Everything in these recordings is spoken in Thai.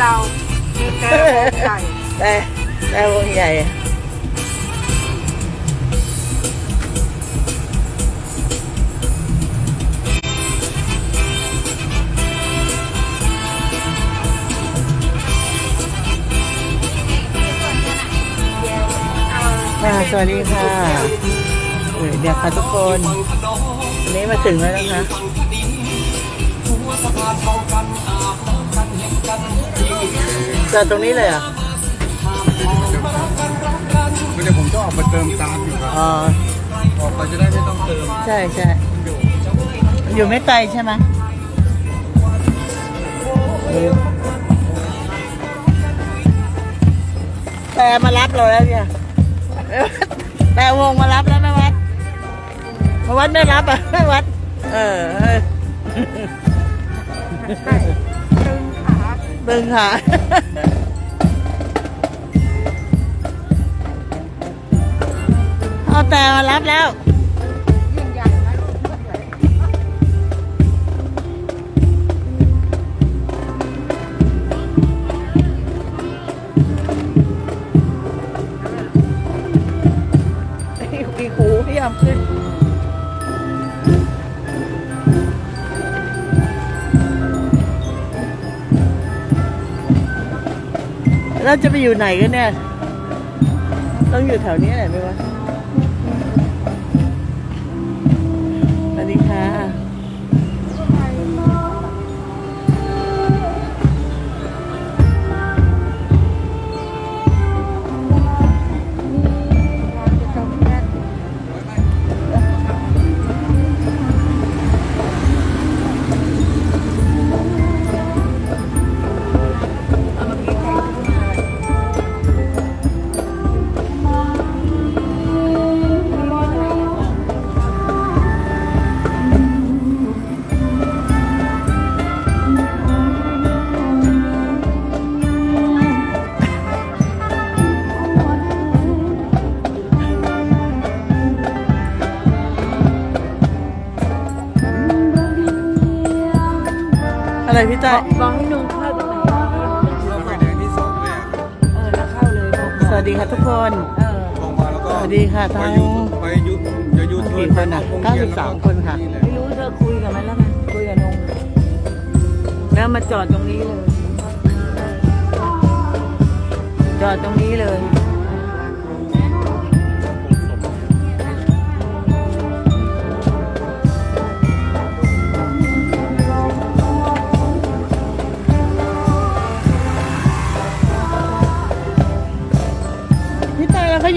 เรามีแต่ใหญ่แต่แต่วงใหญ่ค่ะสวัสดีค่ะเดี๋ยเดี๋ยวค่ะทุกคน วันนี้มาถึงแล้วนะคะ จอดตรงนี้เลยเหรอะไม่ใช่ผมจะออกมาเติมตามอยู่ครับอ๋อออกมาจะได้ไม่ต้องเติมใช่ใช่อยู่ไม่ไกลใช่ไหมแต่มารับเราแล้วเนี่ยแต่วงมารับแล้วแม่วัดแม่วัดไม่รับอะแม่วัด เออ เออตึงค่ะ เอาแต่รับแล้ว เราจะไปอยู่ไหนกันเนี่ย ต้องอยู่แถวนี้แหละไหมวะ อะไรพี่ต้อยบอกให้นุ่งเข้าตรงไหนเราไฟแดงที่สองเลยอะครับเออแล้วเข้าเลยบอกสวัสดีค่ะทุกคน เออลงมาแล้วก็สวัสดีค่ะไปทั้งยูไปยูจะยูเทิร์นกี่คนอะไปวงวียน93คนค่ะแหลไม่รู้เธอคุยกับมันแล้วไงคุยกับนุ่งแล้วมาจอดตรงนี้เลย จอดตรงนี้เลย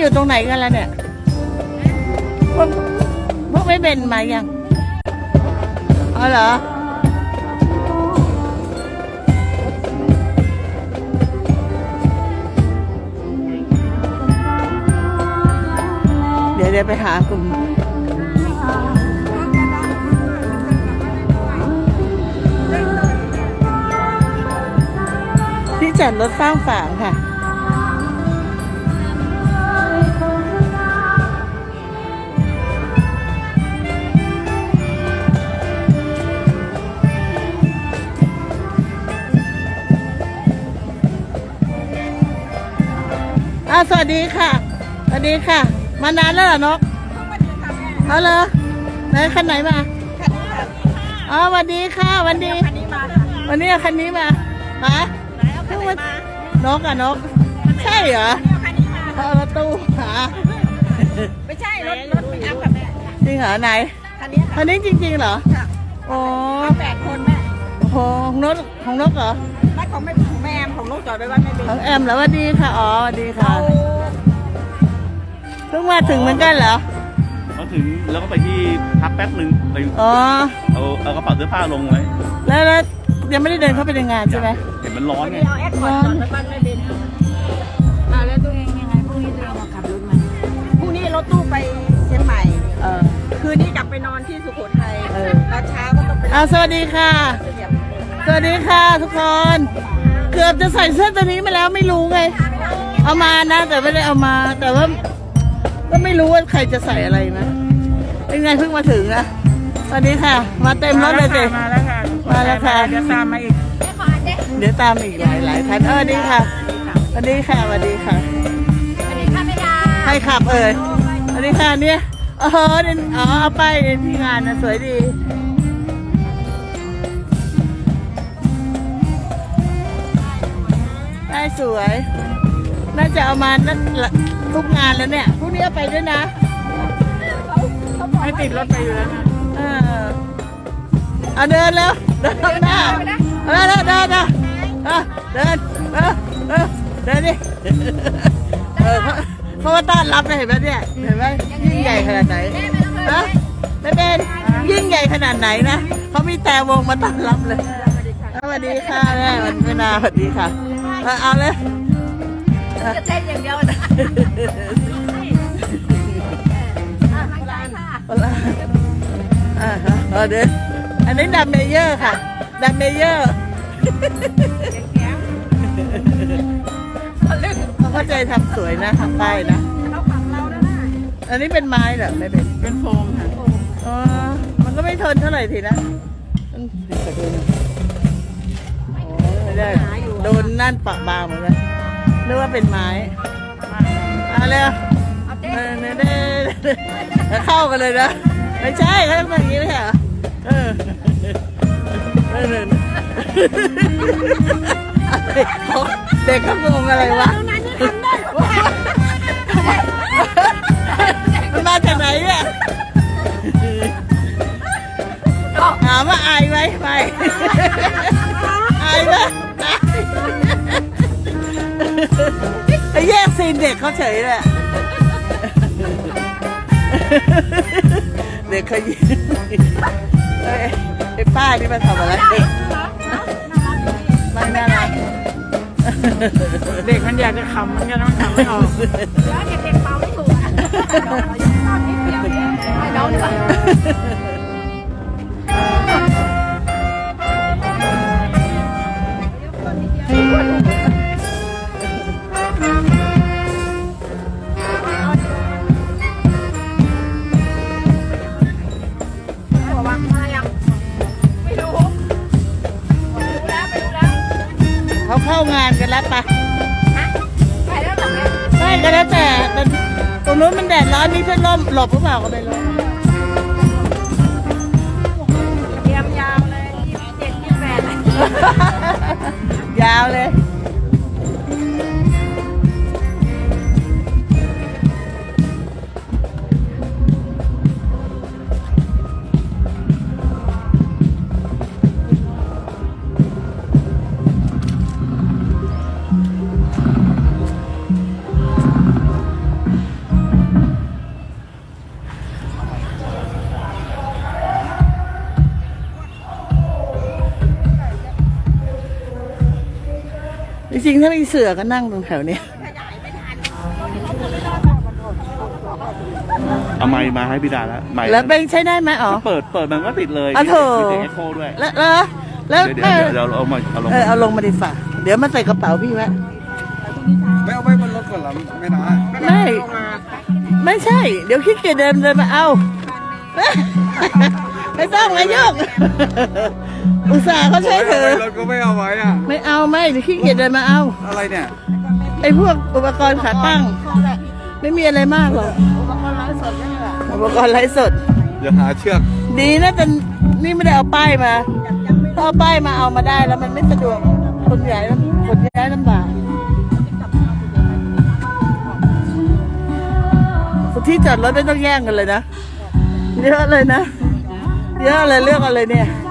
อยู่ตรงไหนกันแล้วเนี่ยพวกพวกไม่เป็นมายังอ๋อเหรอเดี๋ยวเดี๋ยวไปหากลุ่มที่จอดรถฟ้างฝางค่ะ อ่าสวัสดีค่ะ สวัสดีค่ะ มานานแล้วเหรอนกเอาเลยไหนคันไหนมาอ๋อสวัสดีค่ะสวันดีวันนี้เอาคันนี้มาฮะเพิ่งมานกอะนก ใช่เหรอเอารถตู้หาไม่ใช่รถรถปิกอัพกับแม่จริงเหรอไหนคันนี้ค่ะคันนี้จริงๆเหรอ ค่ะโอ้แปดคนแม่โหของนกของนกเหรอบ้านของแม่ของแม่แอม ของลูกจอดไว้บ้านแม่เบของแอมเหรอสวัสดีค่ะ อ๋อสวัสดีค่ะเอาเพิ่งมาถึงเหมือนกันเหรอ มาถึงแล้วก็ไปที่พักแป๊บหนึ่งไปอ๋อ เอาเอากระเป๋าเสื้อผ้าลงไว้แล้วแล้วยังไม่ได้เดินเข้าไปในงานใช่ไหมเห็นมันร้อนไงเอาแอดคอร์ดจอดไว้บ้านแม่เบนอ่าแล้วตัวเองยังไงพรุ่งนี้ตัวเองมาขับรถมาพรุ่งนี้รถตู้ไปเชียงใหม่ เออคืนนี้กลับไปนอนที่สุโขทัยเออแล้วเช้าก็ต้องไปเอาสวัสดีค่ะเหยียบสวัสดีค่ะทุกคนเกือบจะใส่เสื้อตัวนี้มาแล้วไม่รู้ไง เอามานะ แต่ไม่ได้เอามา แต่ว่าก็ไม่รู้ว่าใครจะใส่อะไรนะ เป็นไงเพิ่งมาถึงนะสวัสดีค่ะ มาเต็มรถเลยสิมาแล้วค่ะมาแล้วค่ะ เดี๋ยวตามมาอีกอเดี๋ยวตามอีกหลายหลายท่านเออดีค่ะสวัสดีค่ะสวัสดีค่ะสวัสดีค่ะแม่ดาใครขับเอ่ยสวัสดีค่ะเนี่ยเออเนี่ยอ๋อเอาไปที่งานนะสวยดี ได้สวย น่าจะเอามานัทุกงานแล้วเนี่ยพรุ่งนี้เอาไปด้วยนะให้ติดรถไปอยู่แล้วนะเออเอาเดินแล้วเดินหน้าเออเดินเดินเดินเออเดินเออเดินดิเออเขาเขาว่าต้อนรับนะเห็นไหมเนี่ยเห็นไหมยิ่งใหญ่ขนาดไหนฮะไม่เป็นยิ่งใหญ่ขนาดไหนนะเขามีแต่วงมาต้อนรับเลยสวัสดีค่ะแม่วันเวลาสวัสดีค่ะ เอาเอาเลยจะเต้นอย่างเดียวนะอะตั้งใจค่ะเอาละอ่าฮะเอาเดี๋ยวอันนี้ดัมเมเยอร์ค่ะ ดัมเมเยอร์เขาเข้าใจทำสวยนะทำป้ายนะเขาขับเราแล้วนะอันนี้เป็นไม้เหรอไม่เป็น เป็นโฟมค่ะอ๋อ มันก็ไม่ทนเท่าไหร่ทีนะมันขอดูหน่อยโอ้ไม่ได้โดนนั่นปะบางเหมือนกันนึกว่าเป็นไม้เอาเร็วเอาเต้เออเน่เน่แล้วเข้ากันเลยนะไม่ใช่เขาต้องแบบนี้ไม่ใช่เหรอเออเออเอออะไรเขาเด็กเขางงอะไรวะมันมาจากไหนเนี่ยถามว่าอายไหมไม่อายไหม อายไอ้แยกซีนเด็กเขาเฉยเลยอะเด็กเขายิ้มเอ้ยไอ้ป้านี่มาทำอะไรไม่น่ารักเด็กมันอยากจะขำมันก็ต้องขำไม่ออกแล้วเด็กๆเป่าไม่ถูกอะเรายังชอบนิดเดียวเองให้น้องดีกว่า รงนู้นมันแดดร้อนนี่ฉันร่มหลบหรือเปล่าก็ไม่รู้เตรียมยาวเลยยี่สิบเจ็ดยี่สิบแปด ริงๆ ถ้ามีเสือก็นั่งตรงแถวเนี้ยเอาไม้มาให้พี่ดาแล้วไม้แล้วเป็นใช้ได้ไหมอ๋อ เปิดเปิดมันก็ติดเลยอะโถมีเสียงเอ็โคด้วยแล้วแล้วแล้วเดี๋ยวเดี๋ยวเดี๋ยวเราเอามาเอาลงเออเอาลงมาดิฝ่าเดี๋ยวมาใส่กระเป๋าพี่ไว้ ไม่เอาไว้บนรถก่อนเหรอไม่นะไม่ ไม่ใช่ เดี๋ยวขี้เกียจเดินเดินมาเอา ไม่ต้องมายุ่ง อุตส่าห์เขาใช้เธอไว้รถก็ไม่เอาไว้อะ ไม่เอาไม่เดี๋ยวขี้เกียจเดินมาเอา อะไรเนี่ย ไอ้พวกอุปกรณ์ขาตั้ง ไม่มีอะไรมากหรอก อุปกรณ์ไร้สดอุปกรณ์ไร้สดเดี๋ยวหาเชือกดีนะแต่นี่ไม่ได้เอาป้ายมาถ้าเอาป้ายมาเอามาได้แล้วมันไม่สะดวก คนใหญ่คนย้ายลำบากที่จอดรถไม่ต้องแย่งกันเลยนะ เยอะเลยนะ เยอะเลยเลือกเอะไรเนี่ยฮะ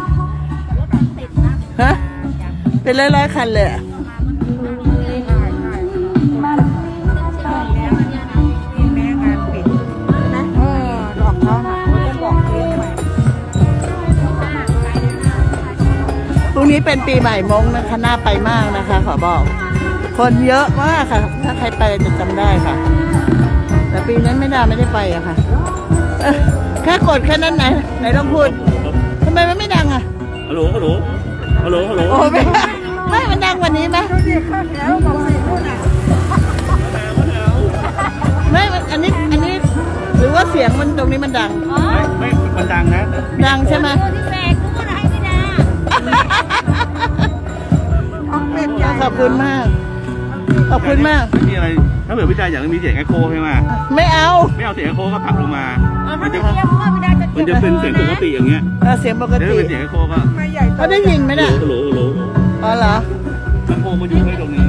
เป็นร้อยร้อยๆคันเลยอะพรุ่งนี้เป็นปีใหม่มงนะคะน่าไปมากนะคะ ขอบอก คนเยอะมากค่ะ ถ้าใครไปจะจำได้ค่ะ แต่ปีนั้นไม่ได้ไม่ได้ไปอะค่ะเอ้อแค่กดแค่นั้นไหนไหนต้องพูดทำไมมันไม่ดังอะฮัลโหลฮัลโหลฮัลโหลฮัลโหล โอ้ไม่ไม่มันดังกว่านี้ไหมไม่มันอันนี้ อันนี้ หรือว่าเสียงมันตรงนี้มันดังไม่ไม่มันดังนะ ดังใช่ไหมที่แบกกูก็ให้พี่ดาอบคุณมาก ขอบคุณมาก ไม่มีอะไร ถ้าเผื่อพี่ดาอยากมีเสียงแอคโคใช่ไหมไม่เอา ไม่เอาเสียงแอคโคก็ผลักลงมามันจะเทียบว่าไม่ได้จะมันจะเป็นเสียงปกติอย่างเงี้ยเออเสียงปกถ้าติเป็นเสียงแอคโคก็เขาได้ยินไหมน่ะโหลโหลโหลอ๋อเหรอ ลำโพงมันอยู่ที่ตรงนี้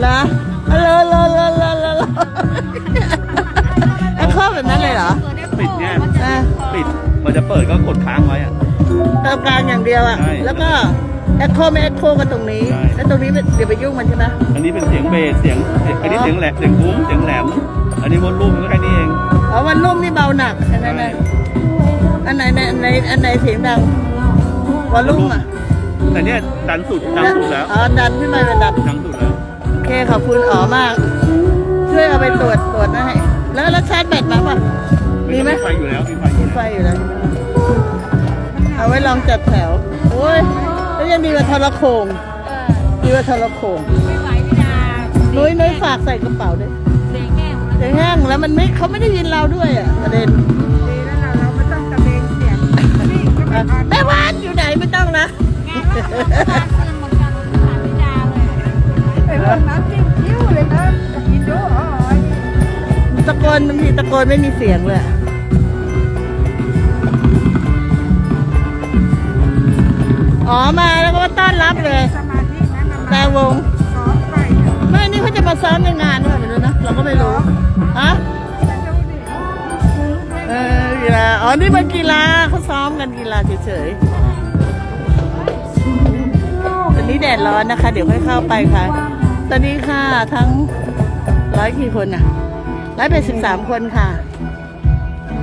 เหรอเหรอเหรอเหรอเหรอเหรอแอคโคแบบนั้นเลยเหรอ ปิดเนี่ยอะปิด มันจะเปิดก็กดค้างไว้อะตรงกลางอย่างเดียวอะใช่แล้วก็แอคโคไม่แอคโคกันตรงนี้ใช่แล้วตรงนี้ไม่เดี๋ยวไปยุ่งมันใช่ไหมอันนี้เป็นเสียงเบสเสียง อันนี้เสียงแหลมเสียงคุ้มเสียงแหลม อันนี้วอลลุ่มก็แค่นี้เอง อ๋อมันนุ่มนี่เบาหนักอันนั้นนะอันไหนในอันไหนอันไหนเสียงดังวอลลุ่มอะ แต่เนี่ยดันสุดดันสุดแล้ว อ๋อดันขึ้นมาเป็นดันดันสุดแล้ว โอเคขอบคุณอ๋อมาก ช่วยเอาไปตรวจตรวจให้แล้วแล้วชาร์จแบตมาป่ะ มีไหมไฟอยู่แล้ว มีไฟอยู่มีแล้วไฟอยู่แล้ว เอาไว้ลองจัดแถว โอ้ยแล้วยังดีกว่าทรโขงดีกว่าทรโขงไม่ไหวพี่ดานุ้ยนุ้ยฝากใส่กระเป๋าด้วยเสียงแง่หมดเสียงแห้งแล้วมันไม่เขาไม่ได้ยินเราด้วยอะประเด็น ดีแล้วเราเราไม่ต้องตะเบงเสียงนี่ก็ไม่อะอ่อนแม่วานอยู่ไหนไม่ต้องนะ แง่แล้วเราคืนเหมือนกันถามพี่ดาเลยไอ้พวกนั้นจิ้มคิ้วเลยนะจะกินดูอ๋อตะโกนบางทีตะโกนไม่มีเสียงเลยอ๋อมาแล้วก็มาต้อนรับเลยสมาธินั้นแต่วงซ้อมไปเนี่ยไม่นี่เขาจะมาซ้อมในงานด้วยไม่รู้นะเราก็ไม่รู้ฮะจะดูดิเออกีฬาอ๋อนี่มันกีฬาเขาซ้อมกันกีฬาเฉยๆ นี้แดดร้อนนะคะ เดี๋ยวค่อยเข้าไปค่ะ ตอนนี้ค่ะทั้งร้อยกี่คนน่ะร้อยแปดสิบสามคนค่ะ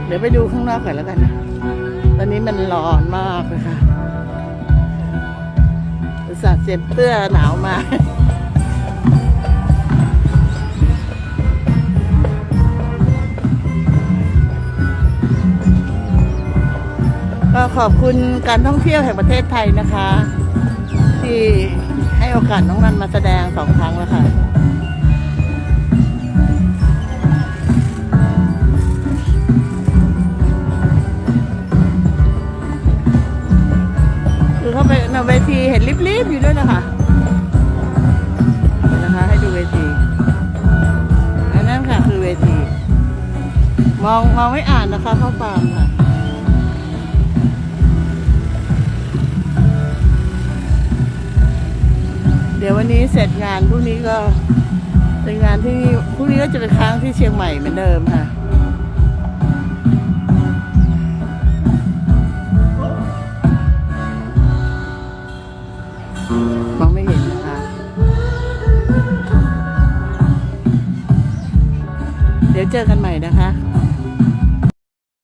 เดี๋ยวไปดูข้างนอกก่อนแล้วกันนะตอนนี้มันร้อนมากเลยค่ะอุตส่าห์เจ็บเสื้อหนาวมาก็ขอบคุณการท่องเที่ยวแห่งประเทศไทยนะคะ ที่ให้โอกาสน้องนันมาแสดงสองครั้งแล้วค่ะคือเข้าไปในเวทีเห็นริบๆอยู่ด้วยนะคะเดี๋ยวนะคะให้ดูเวทีอันนั้นค่ะคือเวที มองมองไม่อ่านนะคะเข้าตามค่ะ ดี๋ยววันนี้เสร็จงานพรุ่งนี้ก็เป็นงานที่พรุ่งนี้ก็จะเป็นค้างที่เชียงใหม่เหมือนเดิมค่ะมองไม่เห็นนะคะเดี๋ยวเจอกันใหม่นะคะ